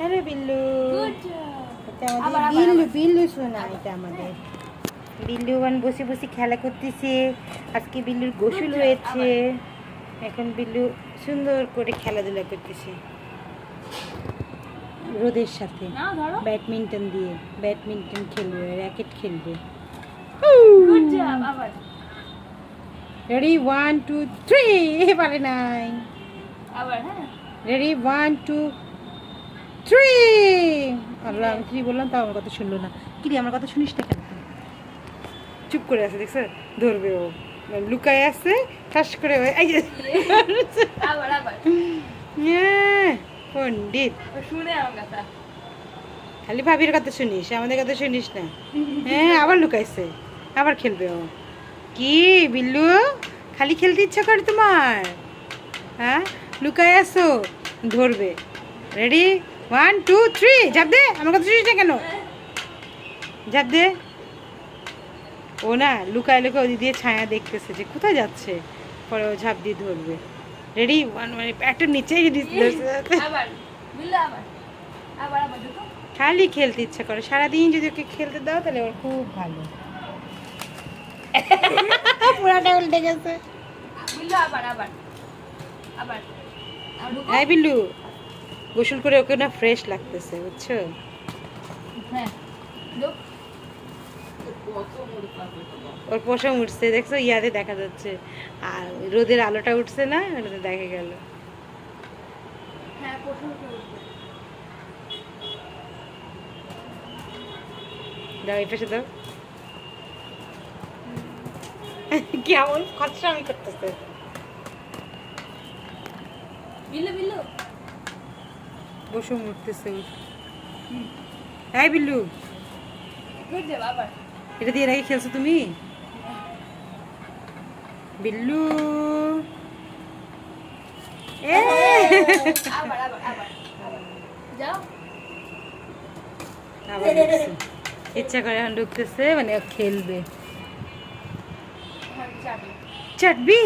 আরে বিল্লু বিল্লু। বিল্লু শোনা এটা আমাদের। বিল্লু ওয়ান বসে বসে খেলা করতেছে। আজকে বিল্লুর গোসল হয়েছে। এখন বিল্লু সুন্দর করে খেলাধুলা করতেছে। রোদের সাথে। ব্যাডমিন্টন দিয়ে। ব্যাডমিন্টন খেলবে র্যাকেট খেলবে। রেডি ওয়ান টু থ্রি পারে নাই। Ready one two three Allah আমি থ্রি বললাম? তাও আমার কথা শুনলো না। কি রে আমার কথা শুনিস না কেন? চুপ করে আছে দেখছ? ধরবে ও। লুকায় আছে ঠাস করে এই যে। আবার আবার। হ্যাঁ, পণ্ডিত। শুনে আমার কথা। খালি ভাবির কথা শুনিস আমাদের কথা শুনিস না। হ্যাঁ আবার লুকাইছে। আবার খেলবে ও। কি বিল্লু? খালি খেলতে ইচ্ছা করে তোমার? হ্যাঁ? লুকায় আসো ধরবে। রেডি ওয়ান টু থ্রি ঝাপ দে। আমার কথা শুনিস না কেন? ঝাপ দে। ও না লুকায় লুকায় ওদিক দিয়ে ছায়া দেখতেছে যে কোথায় যাচ্ছে। পরে ও ঝাঁপ দিয়ে ধরবে। রেডি ওয়ান মানে একটা নিচে খালি খেলতে ইচ্ছা করে। সারাদিন যদি ওকে খেলতে দাও তাহলে ওর খুব ভালো। পুরাটা উল্টে গেছে। আবার আবার। আবার। বিল্লু। গোসল করে ওকে না ফ্রেশ লাগতেছে বুঝছ? হ্যাঁ ওর পশম উঠছে দেখছ? ইয়াতে দেখা যাচ্ছে। আর রোদের আলোটা উঠছে না ওটাতে দেখা গেল। হ্যাঁ দাও এই পাশে দাও। কেমন খরচা আমি করতেছে। বিল্লু বিল্লু। বসে বিল্লু। এটা দিয়ে রেখে খেলছো তুমি? বিল্লু। ইচ্ছা করে এখন ঢুকতেছে মানে খেলবে। চাটবি।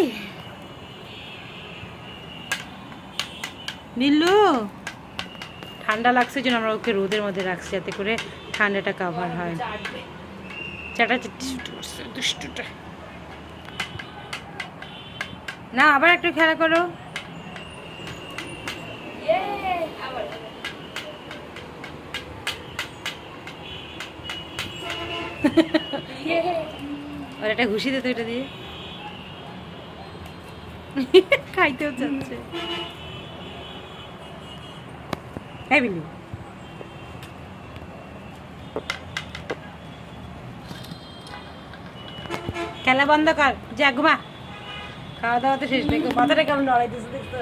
বিল্লু। ঠান্ডা লাগছে জন্য আমরা ওকে রোদের মধ্যে রাখছি যাতে করে ঠান্ডাটা কাভার হয়। চাটা করছে দুষ্টুটা। না আবার একটু খেলা করো। আর একটা ঘুষি দে তো এটা দিয়ে। খাইতেও চাচ্ছে। হ্যাঁ বিল্লু খেলা বন্ধ কর, যা, ঘুমা। খাওয়া দাওয়া তো শেষ নেই মাথাটা কেমন লড়াইতেছে দেখতো।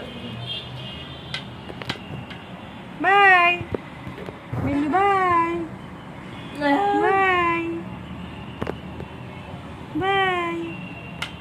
বাই। বিল্লু বাই।